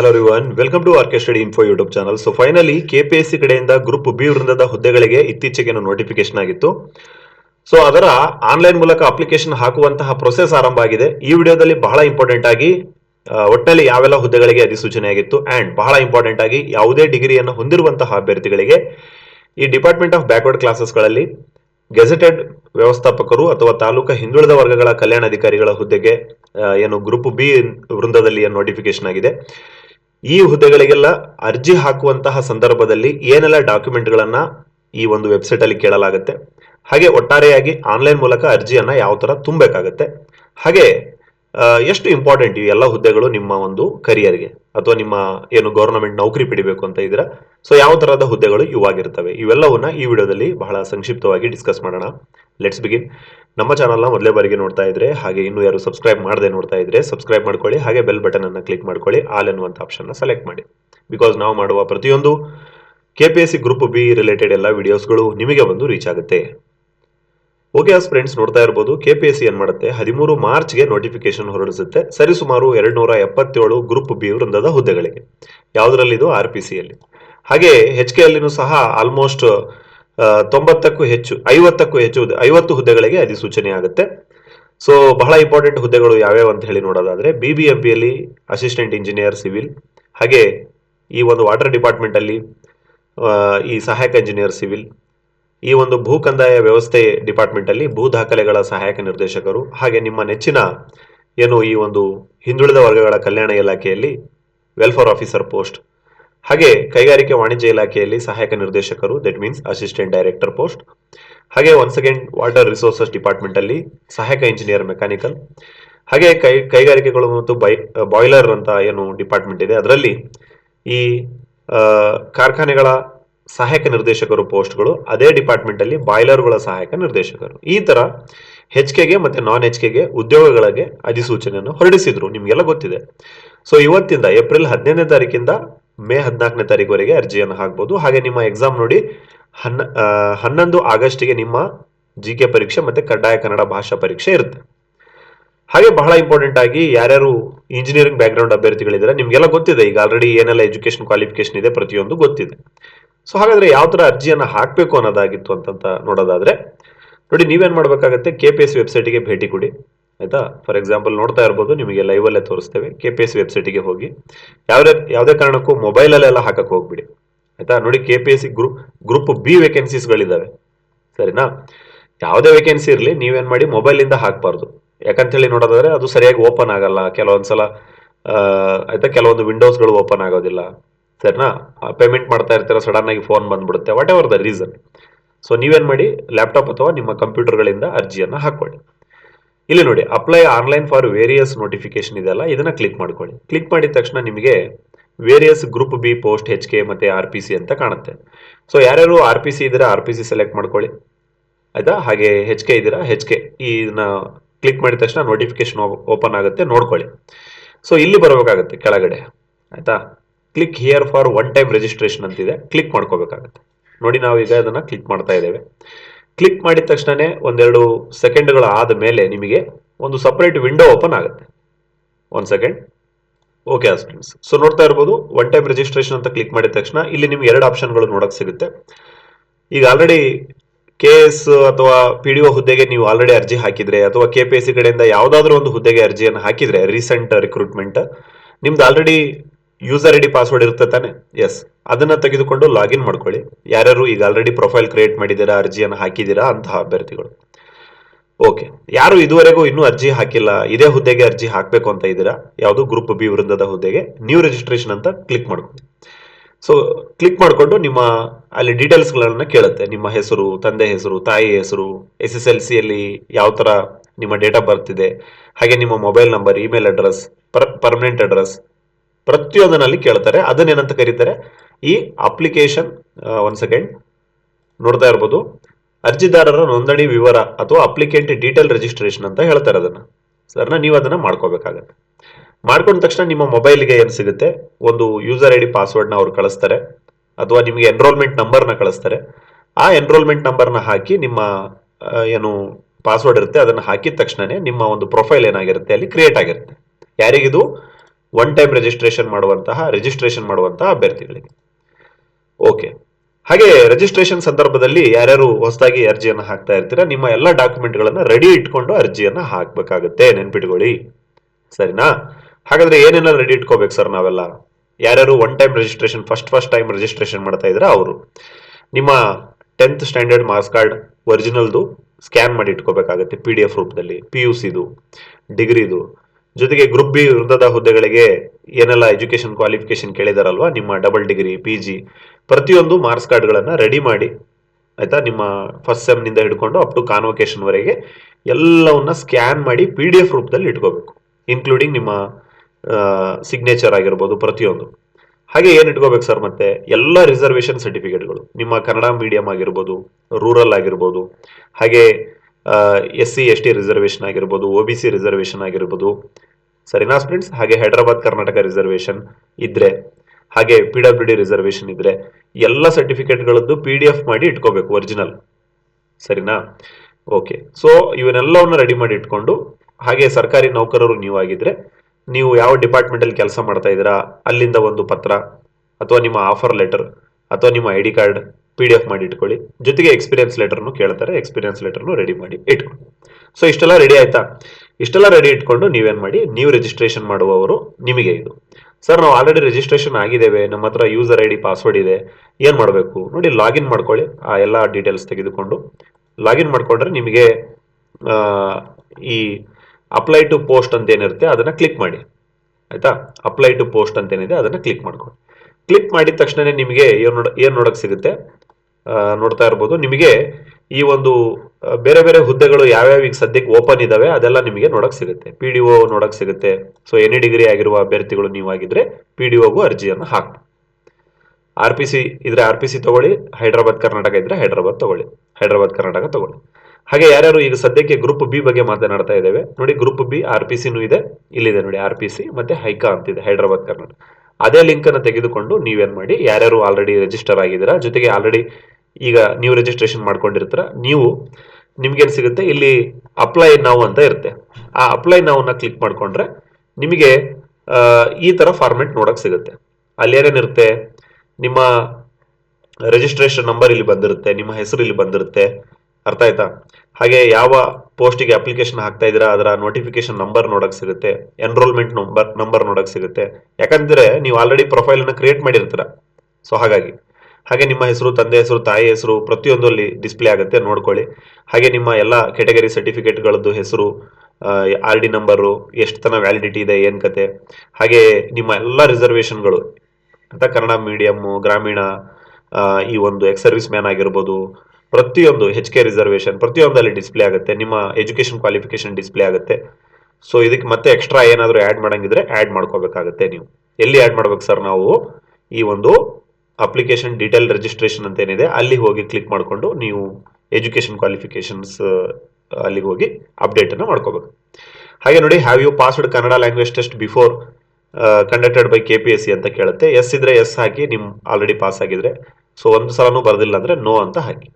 Hello everyone welcome to RK study info YouTube channel so finally KPSC ಕಡೆಯಿಂದ group B ವೃಂದದ ಹುದ್ದೆಗಳಿಗೆ ಇತ್ತೀಚೆಗೆ notification ಆಗಿತ್ತು. ಸೊ ಅದರ ಆನ್ಲೈನ್ ಮೂಲಕ ಅಪ್ಲಿಕೇಶನ್ ಹಾಕುವಂತಹ ಪ್ರೊಸೆಸ್ ಆರಂಭ ಆಗಿದೆ. ಈ ವಿಡಿಯೋದಲ್ಲಿ ಬಹಳ ಇಂಪಾರ್ಟೆಂಟ್ ಆಗಿ ಒಟ್ಟಿನಲ್ಲಿ ಯಾವೆಲ್ಲ ಹುದ್ದೆಗಳಿಗೆ ಅಧಿಸೂಚನೆ ಆಗಿತ್ತು ಅಂಡ್ ಬಹಳ ಇಂಪಾರ್ಟೆಂಟ್ ಆಗಿ ಯಾವುದೇ ಡಿಗ್ರಿಯನ್ನು ಹೊಂದಿರುವಂತಹ ಅಭ್ಯರ್ಥಿಗಳಿಗೆ ಈ ಡಿಪಾರ್ಟ್ಮೆಂಟ್ ಆಫ್ ಬ್ಯಾಕ್ವರ್ಡ್ ಕ್ಲಾಸಸ್ಗಳಲ್ಲಿ ಗೆಜೆಟೆಡ್ ವ್ಯವಸ್ಥಾಪಕರು ಅಥವಾ ತಾಲೂಕಾ ಹಿಂದುಳಿದ ವರ್ಗಗಳ ಕಲ್ಯಾಣ ಅಧಿಕಾರಿಗಳ ಹುದ್ದೆಗೆ ಏನು ಗ್ರೂಪ್ ಬಿ ವೃಂದದಲ್ಲಿ ನೋಟಿಫಿಕೇಶನ್ ಆಗಿದೆ. ಈ ಹುದ್ದೆಗಳಿಗೆಲ್ಲ ಅರ್ಜಿ ಹಾಕುವಂತಹ ಸಂದರ್ಭದಲ್ಲಿ ಏನೆಲ್ಲ ಡಾಕ್ಯುಮೆಂಟ್ಗಳನ್ನ ಈ ಒಂದು ವೆಬ್ಸೈಟ್ ಅಲ್ಲಿ ಕೇಳಲಾಗುತ್ತೆ. ಹಾಗೆ ಒಟ್ಟಾರೆಯಾಗಿ ಆನ್ಲೈನ್ ಮೂಲಕ ಅರ್ಜಿಯನ್ನ ಯಾವ ತರ ತುಂಬಬೇಕಾಗತ್ತೆ. ಹಾಗೆ ಎಷ್ಟು ಇಂಪಾರ್ಟೆಂಟ್ ಈ ಎಲ್ಲ ಹುದ್ದೆಗಳು ನಿಮ್ಮ ಒಂದು ಕರಿಯರ್ಗೆ ಅಥವಾ ನಿಮ್ಮ ಏನು ಗವರ್ನಮೆಂಟ್ ನೌಕರಿ ಪಡಿಬೇಕು ಅಂತ ಇದ್ದೀರಾ? ಸೊ ಯಾವ ತರಹದ ಹುದ್ದೆಗಳು ಇವಾಗಿರ್ತವೆ? ಇವೆಲ್ಲವನ್ನ ಈ ವಿಡಿಯೋದಲ್ಲಿ ಬಹಳ ಸಂಕ್ಷಿಪ್ತವಾಗಿ ಡಿಸ್ಕಸ್ ಮಾಡೋಣ. ಲೆಟ್ಸ್ ಬಿಗಿನ್ ನಮ್ಮ ಚಾನಲ್ನ ಮೊದಲೇ ಬಾರಿಗೆ ನೋಡ್ತಾ ಇದ್ರೆ, ಹಾಗೆ ಇನ್ನೂ ಯಾರು ಸಬ್ಸ್ಕ್ರೈಬ್ ಮಾಡದೆ ನೋಡ್ತಾ ಇದ್ರೆ ಸಬ್ಸ್ಕ್ರೈಬ್ ಮಾಡ್ಕೊಳ್ಳಿ, ಹಾಗೆ ಬೆಲ್ ಬಟನ್ ಅನ್ನ ಕ್ಲಿಕ್ ಮಾಡ್ಕೊಳ್ಳಿ ಆಲ್ ಎನ್ನುವಂತ ಆಪ್ಷನ್ ಸೆಲೆಕ್ಟ್ ಮಾಡಿ. ಬಿಕಾಸ್ ನಾವು ಮಾಡುವ ಪ್ರತಿಯೊಂದು K P S C group B related ಎಲ್ಲ ವಿಡಿಯೋಸ್ಗಳು ನಿಮಗೆ ಬಂದು ರೀಚ್ ಆಗುತ್ತೆ. ಓಕೆ ಆಸ್ ಫ್ರೆಂಡ್ಸ್ ನೋಡ್ತಾ ಇರ್ಬೋದು ಕೆ ಪಿ ಎಸ್ ಸಿ ಏನ್ ಮಾಡುತ್ತೆ? ಹದಿಮೂರು ಮಾರ್ಚ್ಗೆ ನೋಟಿಫಿಕೇಶನ್ ಹೊರಡಿಸುತ್ತೆ. ಸರಿಸುಮಾರು ಎರಡ್ ನೂರ ಎಪ್ಪತ್ತೇಳು ಗ್ರೂಪ್ ಬಿ ವೃಂದದ ಹುದ್ದೆಗಳಿಗೆ. ಯಾವುದರಲ್ಲಿ ಇದು? ಆರ್ ಪಿ ಸಿಯಲ್ಲಿ ಹಾಗೆ ಎಚ್ ಕೆ ಅಲ್ಲಿನೂ ಸಹ ಆಲ್ಮೋಸ್ಟ್ ತೊಂಬತ್ತಕ್ಕೂ ಹೆಚ್ಚು, ಐವತ್ತಕ್ಕೂ ಹೆಚ್ಚು ಐವತ್ತು ಹುದ್ದೆಗಳಿಗೆ ಅಧಿಸೂಚನೆ ಆಗುತ್ತೆ. ಸೊ ಬಹಳ ಇಂಪಾರ್ಟೆಂಟ್ ಹುದ್ದೆಗಳು ಯಾವ್ಯಾವ ಅಂತ ಹೇಳಿ ನೋಡೋದಾದ್ರೆ ಬಿ ಬಿ ಎಂ ಪಿಯಲ್ಲಿ ಅಸಿಸ್ಟೆಂಟ್ ಇಂಜಿನಿಯರ್ ಸಿವಿಲ್ ಹಾಗೆ ಈ ಒಂದು ವಾಟರ್ ಡಿಪಾರ್ಟ್ಮೆಂಟ್ ಅಲ್ಲಿ ಈ ಸಹಾಯಕ ಇಂಜಿನಿಯರ್ ಸಿವಿಲ್ ಈ ಒಂದು ಭೂ ಕಂದಾಯ ವ್ಯವಸ್ಥೆ ಡಿಪಾರ್ಟ್ಮೆಂಟ್ ಅಲ್ಲಿ ಭೂ ದಾಖಲೆಗಳ ಸಹಾಯಕ ನಿರ್ದೇಶಕರು ಹಾಗೆ ನಿಮ್ಮ ನೆಚ್ಚಿನ ಏನು ಈ ಒಂದು ಹಿಂದುಳಿದ ವರ್ಗಗಳ ಕಲ್ಯಾಣ ಇಲಾಖೆಯಲ್ಲಿ ವೆಲ್ಫೇರ್ ಆಫೀಸರ್ ಪೋಸ್ಟ್ ಹಾಗೆ ಕೈಗಾರಿಕೆ ವಾಣಿಜ್ಯ ಇಲಾಖೆಯಲ್ಲಿ ಸಹಾಯಕ ನಿರ್ದೇಶಕರು that means assistant director post ಹಾಗೆ one second water resources department ಅಲ್ಲಿ ಸಹಾಯಕ ಇಂಜಿನಿಯರ್ ಮೆಕ್ಯಾನಿಕಲ್ ಹಾಗೆ ಕೈ, ಕೈಗಾರಿಕೆಗಳು ಮತ್ತು ಬೈ ಬಾಯ್ಲರ್ ಅಂತ ಏನು ಡಿಪಾರ್ಟ್ಮೆಂಟ್ ಇದೆ, ಅದರಲ್ಲಿ ಈ ಕಾರ್ಖಾನೆಗಳ ಸಹಾಯಕ ನಿರ್ದೇಶಕರು ಪೋಸ್ಟ್ಗಳು, ಅದೇ ಡಿಪಾರ್ಟ್ಮೆಂಟ್ ಅಲ್ಲಿ ಬಾಯ್ಲರ್ಗಳ ಸಹಾಯಕ ನಿರ್ದೇಶಕರು. ಈ ತರ ಹೆಚ್ ಕೆಗೆ ಮತ್ತೆ ನಾನ್ ಹೆಚ್ ಕೆಗೆ ಉದ್ಯೋಗಗಳಿಗೆ ಅಧಿಸೂಚನೆಯನ್ನು ಹೊರಡಿಸಿದ್ರು. ನಿಮ್ಗೆಲ್ಲ ಗೊತ್ತಿದೆ. ಸೊ ಇವತ್ತಿಂದ ಏಪ್ರಿಲ್ ಹದಿನೈದನೇ ತಾರೀಕಿಂದ ಮೇ ಹದಿನಾಲ್ಕನೇ ತಾರೀಕುವರೆಗೆ ಅರ್ಜಿಯನ್ನು ಹಾಕ್ಬೋದು. ಹಾಗೆ ನಿಮ್ಮ ಎಕ್ಸಾಮ್ ನೋಡಿ ಹನ್ನ ಹನ್ನೊಂದು ಆಗಸ್ಟ್ಗೆ ನಿಮ್ಮ ಜಿ ಕೆ ಪರೀಕ್ಷೆ ಮತ್ತೆ ಕಡ್ಡಾಯ ಕನ್ನಡ ಭಾಷಾ ಪರೀಕ್ಷೆ ಇರುತ್ತೆ. ಹಾಗೆ ಬಹಳ ಇಂಪಾರ್ಟೆಂಟ್ ಆಗಿ ಯಾರ್ಯಾರು ಇಂಜಿನಿಯರಿಂಗ್ ಬ್ಯಾಕ್ಗ್ರೌಂಡ್ ಅಭ್ಯರ್ಥಿಗಳಿದ್ದಾರೆ, ನಿಮ್ಗೆಲ್ಲ ಗೊತ್ತಿದೆ. ಈಗ ಆಲ್ರೆಡಿ ಏನೆಲ್ಲ ಎಜುಕೇಶನ್ ಕ್ವಾಲಿಫಿಕೇಶನ್ ಇದೆ ಪ್ರತಿಯೊಂದು ಗೊತ್ತಿದೆ. ಸೊ ಹಾಗಾದ್ರೆ ಯಾವ ತರ ಅರ್ಜಿಯನ್ನು ಹಾಕಬೇಕು ಅನ್ನೋದಾಗಿತ್ತು ಅಂತಂತ ನೋಡೋದಾದ್ರೆ, ನೋಡಿ ನೀವೇನ್ ಮಾಡ್ಬೇಕಾಗತ್ತೆ ಕೆ ಪಿ ಎಸ್ ವೆಬ್ಸೈಟ್ಗೆ ಭೇಟಿ ಕೊಡಿ. ಆಯ್ತಾ? ಫಾರ್ ಎಕ್ಸಾಂಪಲ್ ನೋಡ್ತಾ ಇರ್ಬೋದು, ನಿಮಗೆ ಲೈವ್ ಅಲ್ಲೇ ತೋರಿಸ್ತೇವೆ. ಕೆ ಪಿ ಎಸ್ ವೆಬ್ಸೈಟ್ಗೆ ಹೋಗಿ. ಯಾವುದೇ ಯಾವುದೇ ಕಾರಣಕ್ಕೂ ಮೊಬೈಲ್ ಅಲ್ಲೆಲ್ಲ ಹಾಕಕ್ ಹೋಗ್ಬಿಡಿ. ಆಯ್ತಾ? ನೋಡಿ K P S C group group B ವೇಕೆನ್ಸೀಸ್ಗಳಿದ್ದಾವೆ ಸರಿನಾ? ಯಾವುದೇ ವೇಕೆನ್ಸಿ ಇರಲಿ, ನೀವೇನು ಮಾಡಿ ಮೊಬೈಲ್ ಇಂದ ಯಾಕಂಥೇಳಿ ನೋಡೋದಾದ್ರೆ ಅದು ಸರಿಯಾಗಿ ಓಪನ್ ಆಗಲ್ಲ. ಕೆಲವೊಂದ್ಸಲ ಸಲ ಆಯ್ತಾ? ಕೆಲವೊಂದು ವಿಂಡೋಸ್ಗಳು ಓಪನ್ ಆಗೋದಿಲ್ಲ. ಸರಿನಾ ಪೇಮೆಂಟ್ ಮಾಡ್ತಾ ಇರ್ತೀರ ಆಗಿ ಫೋನ್ ಬಂದ್ಬಿಡುತ್ತೆ whatever the reason so ನೀವೇನು ಮಾಡಿ ಲ್ಯಾಪ್ಟಾಪ್ ಅಥವಾ ನಿಮ್ಮ ಕಂಪ್ಯೂಟರ್ಗಳಿಂದ ಅರ್ಜಿಯನ್ನು ಹಾಕೊಳ್ಳಿ. ಇಲ್ಲಿ ನೋಡಿ apply online for various notification ಇದೆಲ್ಲ ಇದನ್ನು ಕ್ಲಿಕ್ ಮಾಡ್ಕೊಳ್ಳಿ. ಕ್ಲಿಕ್ ಮಾಡಿದ ತಕ್ಷಣ ನಿಮಗೆ various group B post H K ಮತ್ತೆ ಆರ್ ಪಿ ಸಿ ಅಂತ ಕಾಣುತ್ತೆ. ಸೊ ಯಾರ್ಯಾರು ಆರ್ ಪಿ ಸಿ ಇದ್ರೆ ಆರ್ ಪಿ ಸಿ ಸೆಲೆಕ್ಟ್ ಮಾಡ್ಕೊಳ್ಳಿ. ಆಯ್ತಾ? ಹಾಗೆ ಹೆಚ್ ಕೆ ಇದ್ದೀರಾ ಹೆಚ್ ಕೆ ಇದನ್ನ ಕ್ಲಿಕ್ ಮಾಡಿದ ತಕ್ಷಣ ನೋಟಿಫಿಕೇಶನ್ ಓಪನ್ ಆಗುತ್ತೆ, ನೋಡ್ಕೊಳ್ಳಿ. ಸೊ ಇಲ್ಲಿ ಬರಬೇಕಾಗುತ್ತೆ ಕೆಳಗಡೆ. ಆಯ್ತಾ? Click here for one time registration ಅಂತಿದೆ. ಕ್ಲಿಕ್ ಮಾಡ್ಕೋಬೇಕಾಗುತ್ತೆ. ನೋಡಿ ನಾವು ಈಗ ಅದನ್ನ ಕ್ಲಿಕ್ ಮಾಡ್ತಾ ಇದ್ದೇವೆ. ಕ್ಲಿಕ್ ಮಾಡಿದ ತಕ್ಷಣವೇ ಒಂದೆರಡು ಸೆಕೆಂಡ್ಗಳು ಆದ ಮೇಲೆ ನಿಮಗೆ ಒಂದು ಸಪ್ರೇಟ್ ವಿಂಡೋ ಓಪನ್ ಆಗುತ್ತೆ. ಒಂದು ಸೆಕೆಂಡ್ ಓಕೆ ಸ್ಟೂಡೆಂಟ್ಸ್ ಸೊ ನೋಡ್ತಾ ಇರ್ಬೋದು ಒನ್ ಟೈಮ್ ರಿಜಿಸ್ಟ್ರೇಷನ್ ಅಂತ ಕ್ಲಿಕ್ ಮಾಡಿದ ತಕ್ಷಣ ಇಲ್ಲಿ ನಿಮ್ಗೆ ಎರಡು ಆಪ್ಷನ್ಗಳು ನೋಡಕ್ಕೆ ಸಿಗುತ್ತೆ. ಈಗ ಆಲ್ರೆಡಿ ಕೆ ಎಸ್ ಅಥವಾ ಪಿ ಡಿ ಒ ಹುದ್ದೆಗೆ ನೀವು ಆಲ್ರೆಡಿ ಅರ್ಜಿ ಹಾಕಿದ್ರೆ ಅಥವಾ ಕೆ ಪಿ ಎಸ್ ಸಿ ಕಡೆಯಿಂದ ಯಾವುದಾದ್ರೂ ಒಂದು ಹುದ್ದೆಗೆ ಅರ್ಜಿಯನ್ನು ಹಾಕಿದ್ರೆ ರೀಸೆಂಟ್ ರಿಕ್ರೂಟ್ಮೆಂಟ್ ನಿಮ್ದು already user I D password ಇರುತ್ತೆ ತಾನೆ? ಎಸ್ ಅದನ್ನ ತೆಗೆದುಕೊಂಡು ಲಾಗಿನ್ ಮಾಡ್ಕೊಳ್ಳಿ. ಯಾರ್ಯಾರು ಈಗ ಆಲ್ರೆಡಿ ಪ್ರೊಫೈಲ್ ಕ್ರಿಯೇಟ್ ಮಾಡಿದ್ದೀರಾ ಅರ್ಜಿಯನ್ನು ಹಾಕಿದ್ದೀರಾ ಅಂತಹ ಅಭ್ಯರ್ಥಿಗಳು. ಓಕೆ ಯಾರು ಇದುವರೆಗೂ ಇನ್ನೂ ಅರ್ಜಿ ಹಾಕಿಲ್ಲ, ಇದೇ ಹುದ್ದೆಗೆ ಅರ್ಜಿ ಹಾಕಬೇಕು ಅಂತ ಇದ್ದೀರಾ, ಯಾವುದು ಗ್ರೂಪ್ ಬಿ ವೃಂದದ ಹುದ್ದೆಗೆ ನ್ಯೂ ರಿಜಿಸ್ಟ್ರೇಷನ್ ಅಂತ ಕ್ಲಿಕ್ ಮಾಡ್ಕೊಳ್ಳಿ. ಸೊ ಕ್ಲಿಕ್ ಮಾಡಿಕೊಂಡು ನಿಮ್ಮ ಅಲ್ಲಿ ಡೀಟೇಲ್ಸ್ಗಳನ್ನು ಕೇಳುತ್ತೆ. ನಿಮ್ಮ ಹೆಸರು, ತಂದೆ ಹೆಸರು, ತಾಯಿ ಹೆಸರು ಎಸ್ ಎಸ್ ಎಲ್ ಸಿಯಲ್ಲಿ ಯಾವ ಥರ ನಿಮ್ಮ ಡೇಟ್ ಆಫ್ ಬರ್ತ್ ಇದೆ, ಹಾಗೆ ನಿಮ್ಮ mobile number email address permanent address ಪ್ರತಿಯೊಂದನಲ್ಲಿ ಕೇಳ್ತಾರೆ. ಅದನ್ನೇನಂತ ಕರೀತಾರೆ? ಈ ಅಪ್ಲಿಕೇಶನ್ ಒನ್ ಸೆಕೆಂಡ್ ನೋಡ್ತಾ ಇರ್ಬೋದು. ಅರ್ಜಿದಾರರ ನೋಂದಣಿ ವಿವರ ಅಥವಾ ಅಪ್ಲಿಕೆಂಟ್ ಡೀಟೇಲ್ ರಿಜಿಸ್ಟ್ರೇಷನ್ ಅಂತ ಹೇಳ್ತಾರೆ ಅದನ್ನ. ಸರ್ನ ನೀವು ಅದನ್ನ ಮಾಡ್ಕೋಬೇಕಾಗತ್ತೆ. ಮಾಡ್ಕೊಂಡ ತಕ್ಷಣ ನಿಮ್ಮ ಮೊಬೈಲ್ಗೆ ಏನು ಸಿಗುತ್ತೆ? ಒಂದು ಯೂಸರ್ ಐ ಡಿ ಪಾಸ್ವರ್ಡ್ನ ಅವ್ರು ಕಳಿಸ್ತಾರೆ. ಅಥವಾ ನಿಮಗೆ ಎನ್ರೋಲ್ಮೆಂಟ್ ನಂಬರ್ನ ಕಳಿಸ್ತಾರೆ. ಆ ಎನ್ರೋಲ್ಮೆಂಟ್ ನಂಬರ್ನ ಹಾಕಿ ನಿಮ್ಮ ಏನು ಪಾಸ್ವರ್ಡ್ ಇರುತ್ತೆ ಅದನ್ನ ಹಾಕಿದ ತಕ್ಷಣನೇ ನಿಮ್ಮ ಒಂದು ಪ್ರೊಫೈಲ್ ಏನಾಗಿರುತ್ತೆ? ಅಲ್ಲಿ ಕ್ರಿಯೇಟ್ ಆಗಿರುತ್ತೆ. ಯಾರಿಗಿದು? ಒನ್ ಟೈಮ್ ರಿಜಿಸ್ಟ್ರೇಷನ್ ಮಾಡುವಂತಹ ರಿಜಿಸ್ಟ್ರೇಷನ್ ಮಾಡುವಂತಹ ಅಭ್ಯರ್ಥಿಗಳಿಗೆ. ಓಕೆ ಹಾಗೆ ರಿಜಿಸ್ಟ್ರೇಷನ್ ಸಂದರ್ಭದಲ್ಲಿ ಯಾರ್ಯಾರು ಹೊಸದಾಗಿ ಅರ್ಜಿಯನ್ನು ಹಾಕ್ತಾ ಇರ್ತೀರಾ, ನಿಮ್ಮ ಎಲ್ಲ ಡಾಕ್ಯುಮೆಂಟ್ಗಳನ್ನು ರೆಡಿ ಇಟ್ಕೊಂಡು ಅರ್ಜಿಯನ್ನು ಹಾಕ್ಬೇಕಾಗುತ್ತೆ. ನೆನ್ಪಿಟ್ಕೊಳ್ಳಿ. ಸರಿನಾ? ಹಾಗಾದ್ರೆ ಏನೆಲ್ಲ ರೆಡಿ ಇಟ್ಕೋಬೇಕು ಸರ್ ನಾವೆಲ್ಲ? ಯಾರ್ಯಾರು one time registration first first time registration ಮಾಡ್ತಾ ಇದ್ರೆ ಅವರು? ನಿಮ್ಮ ಟೆಂತ್ ಸ್ಟ್ಯಾಂಡರ್ಡ್ ಮಾರ್ಕ್ಸ್ ಕಾರ್ಡ್ ಒರಿಜಿನಲ್ದು ಸ್ಕ್ಯಾನ್ ಮಾಡಿ ಇಟ್ಕೋಬೇಕಾಗುತ್ತೆ ಪಿ ಡಿ ಎಫ್ ರೂಪದಲ್ಲಿ ಪಿ ಯು ಸಿದು ಡಿಗ್ರಿದು ಜೊತೆಗೆ ಗ್ರೂಪ್ ಬಿ ವೃಂದದ ಹುದ್ದೆಗಳಿಗೆ ಏನೆಲ್ಲ ಎಜುಕೇಶನ್ ಕ್ವಾಲಿಫಿಕೇಶನ್ ಕೇಳಿದಾರಲ್ವಾ, ನಿಮ್ಮ ಡಬಲ್ ಡಿಗ್ರಿ ಪಿ ಜಿ ಪ್ರತಿಯೊಂದು ಮಾರ್ಕ್ಸ್ ಕಾರ್ಡ್ಗಳನ್ನು ರೆಡಿ ಮಾಡಿ, ಆಯ್ತಾ? ನಿಮ್ಮ ಫಸ್ಟ್ ಸೆಮ್ನಿಂದ ಹಿಡ್ಕೊಂಡು ಅಪ್ ಟು ಕಾನ್ವೊಕೇಶನ್ ವರೆಗೆ ಎಲ್ಲವನ್ನ ಸ್ಕ್ಯಾನ್ ಮಾಡಿ ಪಿ ಡಿ ಎಫ್ ರೂಪದಲ್ಲಿ ಇಟ್ಕೋಬೇಕು ಇನ್ಕ್ಲೂಡಿಂಗ್ ನಿಮ್ಮ ಸಿಗ್ನೇಚರ್ ಆಗಿರ್ಬೋದು ಪ್ರತಿಯೊಂದು. ಹಾಗೆ ಏನು ಇಟ್ಕೋಬೇಕು ಸರ್ ಮತ್ತೆ? ಎಲ್ಲ ರಿಸರ್ವೇಶನ್ ಸರ್ಟಿಫಿಕೇಟ್ಗಳು ನಿಮ್ಮ ಕನ್ನಡ ಮೀಡಿಯಂ ಆಗಿರ್ಬೋದು ರೂರಲ್ ಆಗಿರ್ಬೋದು, ಹಾಗೆ S C S T reservation ಆಗಿರ್ಬೋದು ಒ ಬಿ ಸಿ ರಿಸರ್ವೇಶನ್ ಆಗಿರ್ಬೋದು. ಸರಿನಾ ಫ್ರೆಂಡ್ಸ್ ಹಾಗೆ ಹೈದರಾಬಾದ್, ಕರ್ನಾಟಕ ರಿಸರ್ವೇಶನ್ ಇದ್ರೆ, ಹಾಗೆ ಪಿ ಡಬ್ಲ್ಯೂ ಡಿ ರಿಸರ್ವೇಶನ್ ಇದ್ರೆ, ಎಲ್ಲ ಸರ್ಟಿಫಿಕೇಟ್ಗಳದ್ದು ಪಿ ಡಿ ಎಫ್ ಮಾಡಿ ಇಟ್ಕೋಬೇಕು ಒರಿಜಿನಲ್ ಸರಿನಾ? ಓಕೆ ಸೊ ಇವನ್ನೆಲ್ಲವನ್ನ ರೆಡಿ ಮಾಡಿ ಇಟ್ಕೊಂಡು, ಹಾಗೆ ಸರ್ಕಾರಿ ನೌಕರರು ನೀವು ಆಗಿದ್ರೆ, ನೀವು ಯಾವ ಡಿಪಾರ್ಟ್ಮೆಂಟ್ ಅಲ್ಲಿ ಕೆಲಸ ಮಾಡ್ತಾ ಇದ್ದೀರಾ, ಅಲ್ಲಿಂದ ಒಂದು ಪತ್ರ, ಅಥವಾ ನಿಮ್ಮ ಆಫರ್ ಲೆಟರ್ ಅಥವಾ ನಿಮ್ಮ I D card P D F ಮಾಡಿ ಇಟ್ಕೊಳ್ಳಿ. ಜೊತೆಗೆ ಎಕ್ಸ್ಪೀರಿಯನ್ಸ್ ಲೆಟರ್ನು ಕೇಳ್ತಾರೆ ಎಕ್ಸ್ಪೀರಿಯನ್ಸ್ ಲೆಟರ್ನು ರೆಡಿ ಮಾಡಿ ಇಟ್ಕೊಳ್ಳಿ. ಸೊ ಇಷ್ಟೆಲ್ಲ ರೆಡಿ ಆಯ್ತಾ? ಇಷ್ಟೆಲ್ಲ ರೆಡಿ ಇಟ್ಕೊಂಡು ನೀವೇನ್ ಮಾಡಿ? ನೀವು ರಿಜಿಸ್ಟ್ರೇಷನ್ ಮಾಡುವವರು ನಿಮಗೆ ಇದು. ಸರ್ ನಾವು ಆಲ್ರೆಡಿ ರಿಜಿಸ್ಟ್ರೇಷನ್ ಆಗಿದ್ದೇವೆ. ನಮ್ಮ ಹತ್ರ ಯೂಸರ್ ಐ ಡಿ ಪಾಸ್ವರ್ಡ್ ಇದೆ. ಏನು ಮಾಡಬೇಕು? ನೋಡಿ ಲಾಗಿನ್ ಮಾಡ್ಕೊಳ್ಳಿ. ಆ ಎಲ್ಲ ಡೀಟೇಲ್ಸ್ ತೆಗೆದುಕೊಂಡು. ಲಾಗಿನ್ ಮಾಡ್ಕೊಂಡ್ರೆ ನಿಮಗೆ ಈ ಅಪ್ಲೈ ಟು ಪೋಸ್ಟ್ ಅಂತ ಏನಿರುತ್ತೆ ಅದನ್ನ ಕ್ಲಿಕ್ ಮಾಡಿ. ಆಯ್ತಾ? ಅಪ್ಲೈ ಟು ಪೋಸ್ಟ್ ಅಂತ ಏನಿದೆ ಅದನ್ನ ಕ್ಲಿಕ್ ಮಾಡ್ಕೊಳ್ಳಿ. ಕ್ಲಿಕ್ ಮಾಡಿದ ತಕ್ಷಣವೇ ನಿಮಗೆ ಏನು ನೋಡ, ಏನು ನೋಡೋಕ್ಕೆ ಸಿಗುತ್ತೆ? ನೋಡ್ತಾ ಇರ್ಬೋದು. ನಿಮಗೆ ಈ ಒಂದು ಬೇರೆ ಬೇರೆ ಹುದ್ದೆಗಳು ಯಾವ್ಯಾವ ಈಗ ಸದ್ಯಕ್ಕೆ ಓಪನ್ ಇದಾವೆ, ಅದೆಲ್ಲ ನಿಮಗೆ ನೋಡಕ್ ಸಿಗುತ್ತೆ. ಪಿ ಡಿ ಒ ನೋಡಕ್ ಸಿಗುತ್ತೆ. ಸೊ ಎನಿ ಡಿಗ್ರಿ ಆಗಿರುವ ಅಭ್ಯರ್ಥಿಗಳು ನೀವಾಗಿದ್ರೆ ಪಿ ಡಿ ಒಗೂ ಅರ್ಜಿಯನ್ನು ಹಾಕಿ ಆರ್ ಪಿ ಸಿ ಇದ್ರೆ ಆರ್ ಪಿ ಸಿ ತಗೊಳ್ಳಿ, ಹೈದರಾಬಾದ್ ಕರ್ನಾಟಕ ಇದ್ರೆ ಹೈದರಾಬಾದ್ ತಗೊಳ್ಳಿ, ಹೈದರಾಬಾದ್ ಕರ್ನಾಟಕ ತಗೊಳ್ಳಿ. ಹಾಗೆ ಯಾರ್ಯಾರು ಈಗ ಸದ್ಯಕ್ಕೆ ಗ್ರೂಪ್ ಬಿ ಬಗ್ಗೆ ಮಾತನಾಡ್ತಾ ಇದ್ದೇವೆ, ನೋಡಿ ಗ್ರೂಪ್ ಬಿ ಆರ್ ಪಿ ಸಿನೂ ಇದೆ, ಇಲ್ಲಿದೆ ನೋಡಿ ಆರ್ ಪಿ ಸಿ ಮತ್ತೆ ಹೈಕಾ ಅಂತಿದೆ ಹೈದರಾಬಾದ್ ಕರ್ನಾಟಕ. ಅದೇ ಲಿಂಕ್ ಅನ್ನು ತೆಗೆದುಕೊಂಡು ನೀವೇನ್ ಮಾಡಿ, ಯಾರ್ಯಾರು ಆಲ್ರೆಡಿ ರಿಜಿಸ್ಟರ್ ಆಗಿದ್ದೀರಾ, ಜೊತೆಗೆ ಆಲ್ರೆಡಿ ಈಗ ನೀವು ರಿಜಿಸ್ಟ್ರೇಷನ್ ಮಾಡ್ಕೊಂಡಿರ್ತೀರ, ನೀವು ನಿಮ್ಗೇನು ಸಿಗುತ್ತೆ? ಇಲ್ಲಿ ಅಪ್ಲೈ ನಾವು ಅಂತ ಇರುತ್ತೆ. ಆ ಅಪ್ಲೈ ನಾವನ್ನ ಕ್ಲಿಕ್ ಮಾಡ್ಕೊಂಡ್ರೆ ನಿಮಗೆ ಈ ತರ ಫಾರ್ಮೆಟ್ ನೋಡೋಕೆ ಸಿಗುತ್ತೆ. ಅಲ್ಲಿ ಏನೇನಿರುತ್ತೆ ನಿಮ್ಮ ರಿಜಿಸ್ಟ್ರೇಷನ್ ನಂಬರ್ ಇಲ್ಲಿ ಬಂದಿರುತ್ತೆ, ನಿಮ್ಮ ಹೆಸರು ಇಲ್ಲಿ ಬಂದಿರುತ್ತೆ. ಅರ್ಥ ಆಯ್ತಾ? ಹಾಗೆ ಯಾವ ಪೋಸ್ಟಿಗೆ ಅಪ್ಲಿಕೇಶನ್ ಹಾಕ್ತಾ ಇದ್ದೀರಾ, ಅದರ ನೋಟಿಫಿಕೇಶನ್ ನಂಬರ್ ನೋಡಕ್ ಸಿಗುತ್ತೆ ಎನ್ರೋಲ್ಮೆಂಟ್ ನಂಬರ್ ನಂಬರ್ ನೋಡೋಕೆ ಸಿಗುತ್ತೆ. ಯಾಕಂದ್ರೆ ನೀವು ಆಲ್ರೆಡಿ ಪ್ರೊಫೈಲ್ ಅನ್ನ ಕ್ರಿಯೇಟ್ ಮಾಡಿರ್ತೀರ. ಸೊ ಹಾಗಾಗಿ ಹಾಗೆ ನಿಮ್ಮ ಹೆಸರು, ತಂದೆ ಹೆಸರು, ತಾಯಿ ಹೆಸರು ಪ್ರತಿಯೊಂದು ಅಲ್ಲಿ ಡಿಸ್ಪ್ಲೇ ಆಗುತ್ತೆ, ನೋಡ್ಕೊಳ್ಳಿ. ಹಾಗೆ ನಿಮ್ಮ ಎಲ್ಲ ಕೆಟಗರಿ ಸರ್ಟಿಫಿಕೇಟ್ಗಳದ್ದು ಹೆಸರು ಆರ್ ಡಿ ನಂಬರು ಎಷ್ಟು ತನ ವ್ಯಾಲಿಡಿಟಿ ಇದೆ, ಏನು ಕತೆ. ಹಾಗೆ ನಿಮ್ಮ ಎಲ್ಲ ರಿಸರ್ವೇಶನ್ಗಳು ಅಂತ ಕನ್ನಡ ಮೀಡಿಯಮ್ಮು ಗ್ರಾಮೀಣ ಈ ಒಂದು ಎಕ್ಸ್ ಸರ್ವಿಸ್ ಮ್ಯಾನ್ ಆಗಿರ್ಬೋದು, ಪ್ರತಿಯೊಂದು ಹೆಚ್ ಕೆ ರಿಸರ್ವೇಶನ್ ಪ್ರತಿಯೊಂದಲ್ಲಿ ಡಿಸ್ಪ್ಲೇ ಆಗುತ್ತೆ, ನಿಮ್ಮ ಎಜುಕೇಶನ್ ಕ್ವಾಲಿಫಿಕೇಶನ್ ಡಿಸ್ಪ್ಲೇ ಆಗುತ್ತೆ. ಸೊ ಇದಕ್ಕೆ ಮತ್ತೆ ಎಕ್ಸ್ಟ್ರಾ ಏನಾದರೂ ಆ್ಯಡ್ ಮಾಡೋಂಗಿದ್ರೆ ಆ್ಯಡ್ ಮಾಡ್ಕೋಬೇಕಾಗುತ್ತೆ ನೀವು. ಎಲ್ಲಿ ಆ್ಯಡ್ ಮಾಡ್ಬೇಕು ಸರ್ ನಾವು? ಈ ಒಂದು ಅಪ್ಲಿಕೇಶನ್ ಡೀಟೇಲ್ ರಿಜಿಸ್ಟ್ರೇಷನ್ ಅಂತ ಏನಿದೆ ಅಲ್ಲಿ ಹೋಗಿ ಕ್ಲಿಕ್ ಮಾಡಿಕೊಂಡು ನೀವು ಎಜುಕೇಶನ್ ಕ್ವಾಲಿಫಿಕೇಶನ್ಸ್ ಅಲ್ಲಿಗೆ ಹೋಗಿ ಅಪ್ಡೇಟ್ ಅನ್ನು ಮಾಡ್ಕೋಬೇಕು. ಹಾಗೆ ನೋಡಿ have you passed Kannada language test before conducted by K P S C ಅಂತ ಕೇಳುತ್ತೆ. ಎಸ್ ಇದ್ರೆ ಎಸ್ ಹಾಕಿ ನಿಮ್ಮ ಆಲ್ರೆಡಿ ಪಾಸ್ ಆಗಿದ್ರೆ. ಸೊ ಒಂದು ಸಲನೂ ಬರೆದಿಲ್ಲ ಅಂದ್ರೆ ನೋ ಅಂತ ಹಾಕಿ.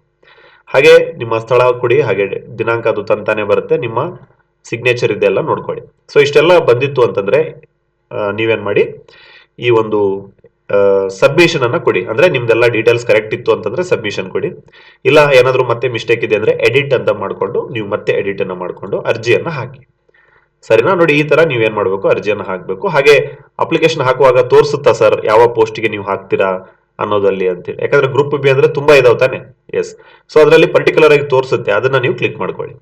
ಹಾಗೆ ನಿಮ್ಮ ಸ್ಥಳ ಕೊಡಿ, ಹಾಗೆ ದಿನಾಂಕ ಅದು ತಂತಾನೆ ಬರುತ್ತೆ. ನಿಮ್ಮ ಸಿಗ್ನೇಚರ್ ಇದೆಲ್ಲ ನೋಡ್ಕೊಳ್ಳಿ. ಸೊ ಇಷ್ಟೆಲ್ಲ ಬಂದಿತ್ತು ಅಂತಂದ್ರೆ ನೀವೇನ್ ಮಾಡಿ, ಈ ಒಂದು ಸಬ್ಮಿಷನ್ ಅನ್ನ ಕೊಡಿ. ಅಂದ್ರೆ ನಿಮ್ದೆಲ್ಲ ಡೀಟೇಲ್ಸ್ ಕರೆಕ್ಟ್ ಇತ್ತು ಅಂತಂದ್ರೆ ಸಬ್ಮಿಷನ್ ಕೊಡಿ. ಇಲ್ಲ, ಏನಾದರೂ ಮತ್ತೆ ಮಿಸ್ಟೇಕ್ ಇದೆ ಅಂದ್ರೆ ಎಡಿಟ್ ಅಂತ ಮಾಡ್ಕೊಂಡು ನೀವು ಮತ್ತೆ ಎಡಿಟ್ ಅನ್ನ ಮಾಡ್ಕೊಂಡು ಅರ್ಜಿಯನ್ನು ಹಾಕಿ. ಸರಿನಾ? ನೋಡಿ, ಈ ತರ ನೀವೇನ್ ಮಾಡ್ಬೇಕು? ಅರ್ಜಿಯನ್ನ ಹಾಕ್ಬೇಕು. ಹಾಗೆ ಅಪ್ಲಿಕೇಶನ್ ಹಾಕುವಾಗ ತೋರಿಸುತ್ತಾ ಸರ್ ಯಾವ ಪೋಸ್ಟ್ಗೆ ನೀವು ಹಾಕ್ತೀರಾ ಅನ್ನೋದಲ್ಲಿ ಅಂತೇಳಿ. ಯಾಕಂದ್ರೆ ಗ್ರೂಪ್ ಬಿ ಅಂದ್ರೆ ತುಂಬಾ ಇದಾವೆ ತಾನೆ? ಎಸ್ ಸೊ ಅದರಲ್ಲಿ ಪರ್ಟಿಕ್ಯುಲರ್ ಆಗಿ ತೋರಿಸುತ್ತೆ. ಅದನ್ನ ನೀವು ಕ್ಲಿಕ್ ಮಾಡ್ಕೊಳ್ಳಿ.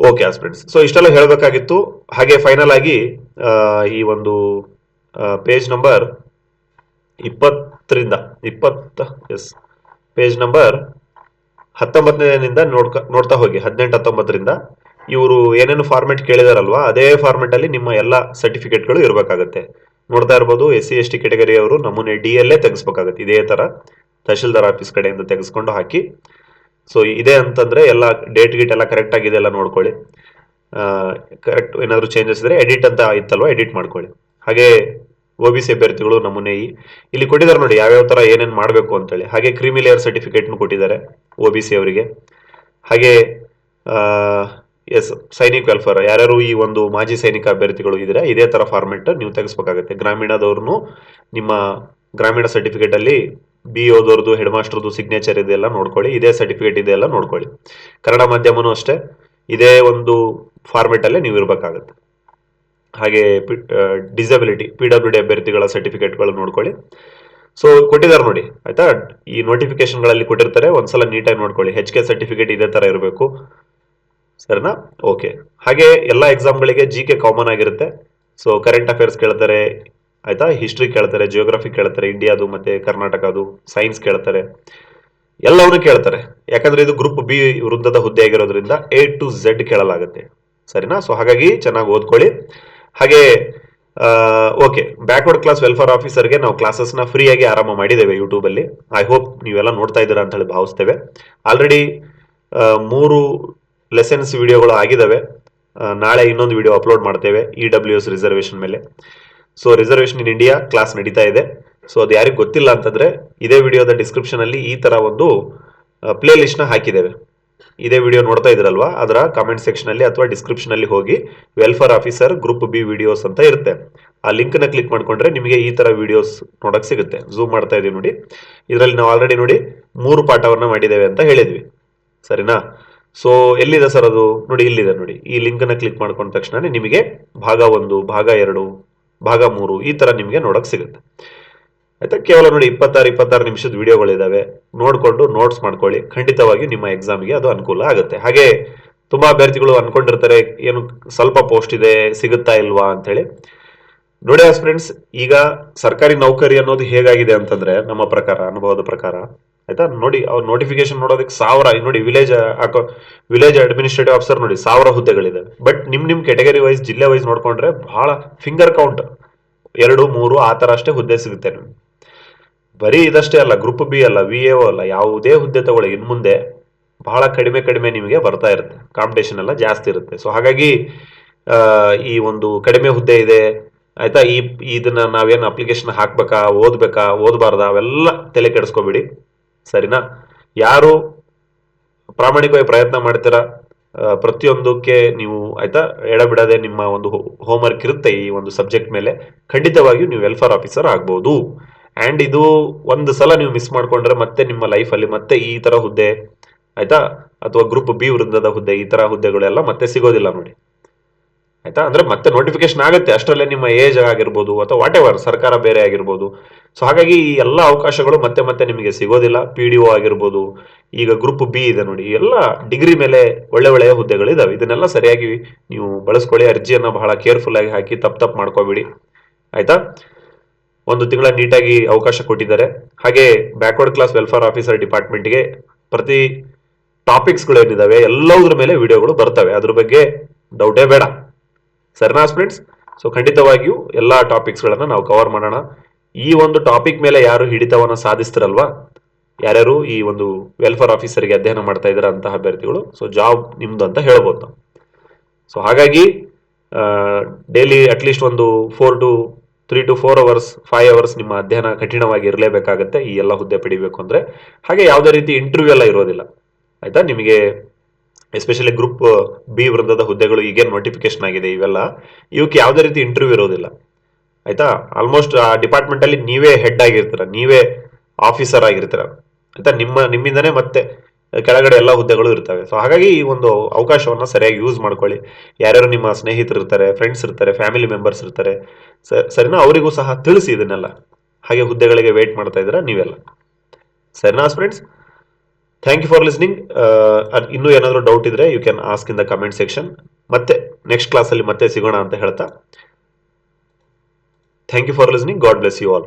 ಓಕೆ ಫ್ರೆಂಡ್ಸ್ ಸೊ ಇಷ್ಟೆಲ್ಲ ಹೇಳಬೇಕಾಗಿತ್ತು. ಹಾಗೆ ಫೈನಲ್ ಆಗಿ ಈ ಒಂದು ಪೇಜ್ ನಂಬರ್ ಇಪ್ಪತ್ತರಿಂದ, ಇಪ್ಪತ್ತ ಎಸ್ ಪೇಜ್ ನಂಬರ್ ಹತ್ತೊಂಬತ್ತನೇನಿಂದ ನೋಡ್ಕ, ನೋಡ್ತಾ ಹೋಗಿ, ಹದಿನೆಂಟು, ಹತ್ತೊಂಬತ್ತರಿಂದ. ಇವರು ಏನೇನು ಫಾರ್ಮೆಟ್ ಕೇಳಿದಾರಲ್ವಾ, ಅದೇ ಫಾರ್ಮೆಟಲ್ಲಿ ನಿಮ್ಮ ಎಲ್ಲ ಸರ್ಟಿಫಿಕೇಟ್ಗಳು ಇರಬೇಕಾಗತ್ತೆ. ನೋಡ್ತಾ ಇರ್ಬೋದು ಎಸ್ ಸಿ ಎಸ್ ಟಿ ಕೆಟಗರಿಯವರು ನಮೂನೆ ಡಿ ಎಲ್ಲೇ ತೆಗೆಸ್ಬೇಕಾಗತ್ತೆ, ಇದೇ ತರ ತಹಶೀಲ್ದಾರ್ ಆಫೀಸ್ ಕಡೆಯಿಂದ ತೆಗೆಸ್ಕೊಂಡು ಹಾಕಿ. ಸೊ ಇದೆ ಅಂತಂದ್ರೆ ಎಲ್ಲ ಡೇಟ್ ಗೀಟ್ ಎಲ್ಲ ಕರೆಕ್ಟ್ ಆಗಿದೆ ಎಲ್ಲ ನೋಡ್ಕೊಳ್ಳಿ. ಕರೆಕ್ಟ್ ಏನಾದರೂ ಚೇಂಜಸ್ ಇದ್ರೆ ಎಡಿಟ್ ಅಂತ ಇತ್ತಲ್ವ ಎಡಿಟ್ ಮಾಡ್ಕೊಳ್ಳಿ. ಹಾಗೆ ಒ ಬಿ ಸಿ ಅಭ್ಯರ್ಥಿಗಳು ನಮೂನೆ ಇ ಇಲ್ಲಿ ಕೊಟ್ಟಿದ್ದಾರೆ ನೋಡಿ ಯಾವ್ಯಾವ ತರ ಏನೇನ್ ಮಾಡಬೇಕು ಅಂತೇಳಿ. ಹಾಗೆ ಕ್ರಿಮಿ ಲೇಯರ್ ಸರ್ಟಿಫಿಕೇಟ್ನು ಕೊಟ್ಟಿದ್ದಾರೆ ಓ ಬಿ ಸಿ ಅವರಿಗೆ. ಹಾಗೆ ಎಸ್, ಸೈನಿಕ್ ವೆಲ್ಫೇರ್ ಯಾರ್ಯಾರು ಈ ಒಂದು ಮಾಜಿ ಸೈನಿಕ ಅಭ್ಯರ್ಥಿಗಳು ಇದ್ರೆ ಇದೇ ತರ ಫಾರ್ಮೆಟ್ ನೀವು ತೆಗೆಸ್ಬೇಕಾಗುತ್ತೆ. ಗ್ರಾಮೀಣದವ್ರನ್ನು ನಿಮ್ಮ ಗ್ರಾಮೀಣ ಸರ್ಟಿಫಿಕೇಟ್ ಅಲ್ಲಿ ಬಿ ಓದೋರ್ದು ಹೆಡ್ ಮಾಸ್ಟರ್ದು ಸಿಗ್ನೇಚರ್ ಇದೆಲ್ಲ ನೋಡ್ಕೊಳ್ಳಿ. ಇದೇ ಸರ್ಟಿಫಿಕೇಟ್ ಇದೆಲ್ಲ ನೋಡ್ಕೊಳ್ಳಿ. ಕನ್ನಡ ಮಾಧ್ಯಮನೂ ಅಷ್ಟೇ. ಇದೇ ಒಂದು ಫಾರ್ಮೆಟ್ ಅಲ್ಲೇ ನೀವು ಇರಬೇಕಾಗತ್ತೆ. ಹಾಗೆ ಡಿಸಬಿಲಿಟಿ ಪಿ ಡಬ್ಲ್ಯೂ ಡಿ ಅಭ್ಯರ್ಥಿಗಳ ಸರ್ಟಿಫಿಕೇಟ್ಗಳು ನೋಡ್ಕೊಳ್ಳಿ. ಸೊ ಕೊಟ್ಟಿದ್ದಾರೆ ನೋಡಿ, ಆಯ್ತಾ? ಈ ನೋಟಿಫಿಕೇಶನ್ಗಳಲ್ಲಿ ಕೊಟ್ಟಿರ್ತಾರೆ, ಒಂದ್ಸಲ ನೀಟಾಗಿ ನೋಡ್ಕೊಳ್ಳಿ. ಹೆಚ್ ಕೆ ಸರ್ಟಿಫಿಕೇಟ್ ಇದೇ ತರ ಇರಬೇಕು. ಸರಿನಾ? ಓಕೆ ಹಾಗೆ ಎಲ್ಲ ಎಕ್ಸಾಮ್ಗಳಿಗೆ ಜಿ ಕೆ ಕಾಮನ್ ಆಗಿರುತ್ತೆ. ಸೊ ಕರೆಂಟ್ ಅಫೇರ್ಸ್ ಕೇಳ್ತಾರೆ, ಆಯ್ತಾ? ಹಿಸ್ಟ್ರಿ ಕೇಳ್ತಾರೆ ಜಿಯೋಗ್ರಫಿ ಕೇಳ್ತಾರೆ ಇಂಡಿಯಾದು ಮತ್ತೆ ಕರ್ನಾಟಕದು ಸೈನ್ಸ್ ಕೇಳ್ತಾರೆ. ಎಲ್ಲವನ್ನೂ ಕೇಳ್ತಾರೆ. ಯಾಕಂದ್ರೆ ಇದು ಗ್ರೂಪ್ ಬಿ ವೃಂದದ ಹುದ್ದೆ ಆಗಿರೋದ್ರಿಂದ ಎ ಟು ಝೆಡ್ ಕೇಳಲಾಗುತ್ತೆ. ಸರಿನಾ? ಸೊ ಹಾಗಾಗಿ ಚೆನ್ನಾಗಿ ಓದ್ಕೊಳ್ಳಿ. ಹಾಗೆ ಓಕೆ ಬ್ಯಾಕ್ವರ್ಡ್ ಕ್ಲಾಸ್ ವೆಲ್ಫೇರ್ ಆಫೀಸರ್ಗೆ ನಾವು ಕ್ಲಾಸಸ್ನ ಫ್ರೀಯಾಗಿ ಆರಂಭ ಮಾಡಿದ್ದೇವೆ ಯೂಟ್ಯೂಬಲ್ಲಿ ಐ ಹೋಪ್ ನೀವೆಲ್ಲ ನೋಡ್ತಾ ಇದ್ದೀರಾ ಅಂತ ಹೇಳಿ ಭಾವಿಸ್ತೇವೆ. ಆಲ್ರೆಡಿ ಮೂರು ಲೆಸನ್ಸ್ ವಿಡಿಯೋಗಳು ಆಗಿದ್ದಾವೆ. ನಾಳೆ ಇನ್ನೊಂದು ವಿಡಿಯೋ ಅಪ್ಲೋಡ್ ಮಾಡ್ತೇವೆ ಇ ಡಬ್ಲ್ಯೂ ಎಸ್ ರಿಸರ್ವೇಷನ್ ಮೇಲೆ. So reservation in India class ನಡೀತಾ ಇದೆ. ಸೊ ಅದು ಯಾರಿಗೂ ಗೊತ್ತಿಲ್ಲ ಅಂತಂದರೆ, ಇದೇ ವಿಡಿಯೋದ ಡಿಸ್ಕ್ರಿಪ್ಷನಲ್ಲಿ ಈ ಥರ ಒಂದು ಪ್ಲೇ ಲಿಸ್ಟ್ನ ಹಾಕಿದ್ದೇವೆ. ಇದೇ ವಿಡಿಯೋ ನೋಡ್ತಾ ಇದ್ರಲ್ವಾ? ಅದರ ಕಾಮೆಂಟ್ ಸೆಕ್ಷನ್ ಅಲ್ಲಿ ಅಥವಾ ಡಿಸ್ಕ್ರಿಪ್ಷನ್ ಅಲ್ಲಿ ಹೋಗಿ welfare officer group B videos ಅಂತ ಇರುತ್ತೆ. ಆ ಲಿಂಕ್ನ ಕ್ಲಿಕ್ ಮಾಡ್ಕೊಂಡ್ರೆ ನಿಮಗೆ ಈ ತರ ವಿಡಿಯೋಸ್ ನೋಡಕ್ ಸಿಗುತ್ತೆ. ಝೂಮ್ ಮಾಡ್ತಾ ಇದೀವಿ ನೋಡಿ. ಇದರಲ್ಲಿ ನಾವು ಆಲ್ರೆಡಿ ನೋಡಿ ಮೂರು ಪಾಠವನ್ನು ಮಾಡಿದ್ದೇವೆ ಅಂತ ಹೇಳಿದ್ವಿ. ಸರಿನಾ? ಸೊ ಎಲ್ಲಿದೆ ಸರ್ ಅದು? ನೋಡಿ, ಇಲ್ಲಿದೆ ನೋಡಿ. ಈ ಲಿಂಕ್ನ ಕ್ಲಿಕ್ ಮಾಡ್ಕೊಂಡ ತಕ್ಷಣ ನಿಮಗೆ ಭಾಗ ಒಂದು, ಭಾಗ ಎರಡು, ಭಾಗ ಮೂರು ಈ ತರ ನಿಮಗೆ ನೋಡಕ್ ಸಿಗುತ್ತೆ. ಆಯ್ತಾ? ಕೇವಲ ನೋಡಿ ಇಪ್ಪತ್ತಾರು ಇಪ್ಪತ್ತಾರು ನಿಮಿಷದ ವಿಡಿಯೋಗಳಿದಾವೆ. ನೋಡ್ಕೊಂಡು ನೋಟ್ಸ್ ಮಾಡ್ಕೊಳ್ಳಿ. ಖಂಡಿತವಾಗಿ ನಿಮ್ಮ ಎಕ್ಸಾಮ್ಗೆ ಅದು ಅನುಕೂಲ ಆಗುತ್ತೆ. ಹಾಗೆ ತುಂಬಾ ಅಭ್ಯರ್ಥಿಗಳು ಅನ್ಕೊಂಡಿರ್ತಾರೆ, ಏನು ಸ್ವಲ್ಪ ಪೋಸ್ಟ್ ಇದೆ, ಸಿಗುತ್ತಾ ಇಲ್ವಾ ಅಂತ ಹೇಳಿ ನೋಡಿ ಫ್ರೆಂಡ್ಸ್ ಈಗ ಸರ್ಕಾರಿ ನೌಕರಿ ಅನ್ನೋದು ಹೇಗಾಗಿದೆ ಅಂತಂದ್ರೆ, ನಮ್ಮ ಪ್ರಕಾರ, ಅನುಭವದ ಪ್ರಕಾರ, ಆಯ್ತಾ? ನೋಡಿ ಅವ್ರ ನೋಟಿಫಿಕೇಶನ್ ನೋಡೋದಕ್ಕೆ ಸಾವಿರ ನೋಡಿ ವಿಲೇಜ್ ವಿಲೇಜ್ ಅಡ್ಮಿನಿಸ್ಟ್ರೇಟಿವ್ ಆಫೀಸರ್ ನೋಡಿ ಸಾವಿರ ಹುದ್ದೆಗಳಿದೆ. ಬಟ್ ನಿಮ್ ನಿಮ್ ಕೆಟಗರಿ ವೈಸ್ ಜಿಲ್ಲೆ ವೈಸ್ ನೋಡ್ಕೊಂಡ್ರೆ ಬಹಳ ಫಿಂಗರ್ ಕೌಂಟ್ ಎರಡು, ಮೂರು, ಆ ಥರ ಅಷ್ಟೇ ಹುದ್ದೆ ಸಿಗುತ್ತೆ ನಿಮ್ಗೆ. ಬರೀ ಇದಷ್ಟೇ ಅಲ್ಲ ಗ್ರೂಪ್ ಬಿ ಅಲ್ಲ ವಿ ಎ ಅಲ್ಲ, ಯಾವುದೇ ಹುದ್ದೆ ತಗೊಳ್ಳಿ ಇನ್ ಮುಂದೆ ಬಹಳ ಕಡಿಮೆ ಕಡಿಮೆ ನಿಮಗೆ ಬರ್ತಾ ಇರುತ್ತೆ. ಕಾಂಪಿಟೇಷನ್ ಎಲ್ಲ ಜಾಸ್ತಿ ಇರುತ್ತೆ. ಸೊ ಹಾಗಾಗಿ ಈ ಒಂದು ಕಡಿಮೆ ಹುದ್ದೆ ಇದೆ. ಆಯ್ತಾ? ಈ, ಇದನ್ನ ನಾವೇನು ಅಪ್ಲಿಕೇಶನ್ ಹಾಕ್ಬೇಕಾ, ಓದ್ಬೇಕಾ, ಓದಬಾರ್ದ? ಅವೆಲ್ಲ ತಲೆ ಕೆಡಿಸ್ಕೋಬೇಡಿ. ಸರಿನಾ? ಯಾರು ಪ್ರಾಮಾಣಿಕವಾಗಿ ಪ್ರಯತ್ನ ಮಾಡ್ತೀರಾ? ಪ್ರತಿಯೊಂದಕ್ಕೆ ನೀವು ಆಯ್ತಾ? ಎಡಬಿಡದೆ ನಿಮ್ಮ ಒಂದು ಹೋಮ್ ವರ್ಕ್ ಇರುತ್ತೆ ಈ ಒಂದು ಸಬ್ಜೆಕ್ಟ್ ಮೇಲೆ. ಖಂಡಿತವಾಗಿಯೂ ನೀವು ವೆಲ್ಫೇರ್ ಆಫೀಸರ್ ಆಗ್ಬೋದು. ಅಂಡ್ ಇದು ಒಂದು ಸಲ ನೀವು ಮಿಸ್ ಮಾಡ್ಕೊಂಡ್ರೆ ಮತ್ತೆ ನಿಮ್ಮ ಲೈಫಲ್ಲಿ ಮತ್ತೆ ಈ ತರ ಹುದ್ದೆ, ಆಯಿತಾ? ಅಥವಾ ಗ್ರೂಪ್ ಬಿ ವೃಂದದ ಹುದ್ದೆ, ಈ ತರ ಹುದ್ದೆಗಳೆಲ್ಲ ಮತ್ತೆ ಸಿಗೋದಿಲ್ಲ ನೋಡಿ. ಆಯಿತಾ? ಅಂದ್ರೆ ಮತ್ತೆ ನೋಟಿಫಿಕೇಶನ್ ಆಗುತ್ತೆ. ಅಷ್ಟರಲ್ಲೇ ನಿಮ್ಮ ಏಜ್ ಆಗಿರ್ಬೋದು ಅಥವಾ ವಾಟ್ ಎವರ್ ಸರ್ಕಾರ ಬೇರೆ ಆಗಿರ್ಬೋದು. ಸೊ ಹಾಗಾಗಿ ಈ ಎಲ್ಲ ಅವಕಾಶಗಳು ಮತ್ತೆ ಮತ್ತೆ ನಿಮಗೆ ಸಿಗೋದಿಲ್ಲ. ಪಿ ಡಿ ಒ ಆಗಿರ್ಬೋದು, ಈಗ ಗ್ರೂಪ್ ಬಿ ಇದೆ ನೋಡಿ. ಎಲ್ಲ ಡಿಗ್ರಿ ಮೇಲೆ ಒಳ್ಳೆ ಒಳ್ಳೆಯ ಹುದ್ದೆಗಳು ಇದಾವೆ ಇದನ್ನೆಲ್ಲ ಸರಿಯಾಗಿ ನೀವು ಬಳಸ್ಕೊಳ್ಳಿ. ಅರ್ಜಿಯನ್ನು ಬಹಳ ಕೇರ್ಫುಲ್ ಆಗಿ ಹಾಕಿ, ತಪ್ಪು ತಪ್ಪು ಮಾಡ್ಕೋಬೇಡಿ. ಆಯ್ತಾ? ಒಂದು ತಿಂಗಳ ನೀಟಾಗಿ ಅವಕಾಶ ಕೊಟ್ಟಿದ್ದಾರೆ. ಹಾಗೆ ಬ್ಯಾಕ್ವರ್ಡ್ ಕ್ಲಾಸ್ ವೆಲ್ಫೇರ್ ಆಫೀಸರ್ ಡಿಪಾರ್ಟ್ಮೆಂಟ್ಗೆ ಪ್ರತಿ ಟಾಪಿಕ್ಸ್ಗಳು ಏನಿದಾವೆ ಎಲ್ಲದರ ಮೇಲೆ ವಿಡಿಯೋಗಳು ಬರ್ತವೆ. ಅದ್ರ ಬಗ್ಗೆ ಡೌಟೇ ಬೇಡ. ಸರಿನಾ ಫ್ರೆಂಡ್ಸ್ ಸೊ ಖಂಡಿತವಾಗಿಯೂ ಎಲ್ಲಾ ಟಾಪಿಕ್ಸ್ ಗಳನ್ನ ನಾವು ಕವರ್ ಮಾಡೋಣ. ಈ ಒಂದು ಟಾಪಿಕ್ ಮೇಲೆ ಯಾರು ಹಿಡಿತವನ್ನು ಸಾಧಿಸ್ತಿರಲ್ವಾ? ಯಾರ್ಯಾರು ಈ ಒಂದು ವೆಲ್ಫೇರ್ ಆಫೀಸರ್ಗೆ ಅಧ್ಯಯನ ಮಾಡ್ತಾ ಇದ್ದಾರೆ ಅಂತಹ ಅಭ್ಯರ್ಥಿಗಳು? ಸೊ ಜಾಬ್ ನಿಮ್ದು ಅಂತ ಹೇಳ್ಬೋದು ಸೊ ಹಾಗಾಗಿ ಡೈಲಿ ಅಟ್ಲೀಸ್ಟ್ ಒಂದು four to three to four hours five hours ನಿಮ್ಮ ಅಧ್ಯಯನ ಕಠಿಣವಾಗಿ ಇರಲೇಬೇಕಾಗತ್ತೆ. ಈ ಎಲ್ಲ ಹುದ್ದೆ ಪಡಿಬೇಕು ಅಂದರೆ ಹಾಗೆ ಯಾವುದೇ ರೀತಿ ಇಂಟರ್ವ್ಯೂ ಎಲ್ಲ ಇರೋದಿಲ್ಲ. ಆಯಿತಾ? ನಿಮಗೆ ಎಸ್ಪೆಷಲಿ ಗ್ರೂಪ್ ಬಿ ವೃಂದದ ಹುದ್ದೆಗಳು ಈಗೇನು ನೋಟಿಫಿಕೇಶನ್ ಆಗಿದೆ ಇವೆಲ್ಲ. ಇವಕ್ಕೆ ಯಾವುದೇ ರೀತಿ ಇಂಟರ್ವ್ಯೂ ಇರೋದಿಲ್ಲ. ಆಯಿತಾ? ಆಲ್ಮೋಸ್ಟ್ ಆ ಡಿಪಾರ್ಟ್ಮೆಂಟಲ್ಲಿ ನೀವೇ ಹೆಡ್ ಆಗಿರ್ತೀರ. ನೀವೇ ಆಫೀಸರ್ ಆಗಿರ್ತೀರ. ಆಯಿತಾ? ನಿಮ್ಮ, ನಿಮ್ಮಿಂದನೇ ಮತ್ತೆ ಕೆಳಗಡೆ ಎಲ್ಲ ಹುದ್ದೆಗಳು ಇರ್ತವೆ. ಸೊ ಹಾಗಾಗಿ ಈ ಒಂದು ಅವಕಾಶವನ್ನ ಸರಿಯಾಗಿ ಯೂಸ್ ಮಾಡ್ಕೊಳ್ಳಿ. ಯಾರ್ಯಾರು ನಿಮ್ಮ ಸ್ನೇಹಿತರು ಇರ್ತಾರೆ ಫ್ರೆಂಡ್ಸ್ ಇರ್ತಾರೆ ಫ್ಯಾಮಿಲಿ ಮೆಂಬರ್ಸ್ ಇರ್ತಾರೆ ಸರಿನಾ? ಅವರಿಗೂ ಸಹ ತಿಳಿಸಿ ಇದನ್ನೆಲ್ಲ. ಹಾಗೆ ಹುದ್ದೆಗಳಿಗೆ ವೇಟ್ ಮಾಡ್ತಾ ಇದ್ದೀರಾ? ನೀವೆಲ್ಲ. ಸರಿನಾ friends thank you for listening ಇನ್ನೂ ಏನಾದರೂ ಡೌಟ್ ಇದ್ರೆ you can ask in the comment section ಮತ್ತೆ ನೆಕ್ಸ್ಟ್ ಕ್ಲಾಸಲ್ಲಿ ಮತ್ತೆ ಸಿಗೋಣ ಅಂತ ಹೇಳ್ತಾ. Thank you for listening God bless you all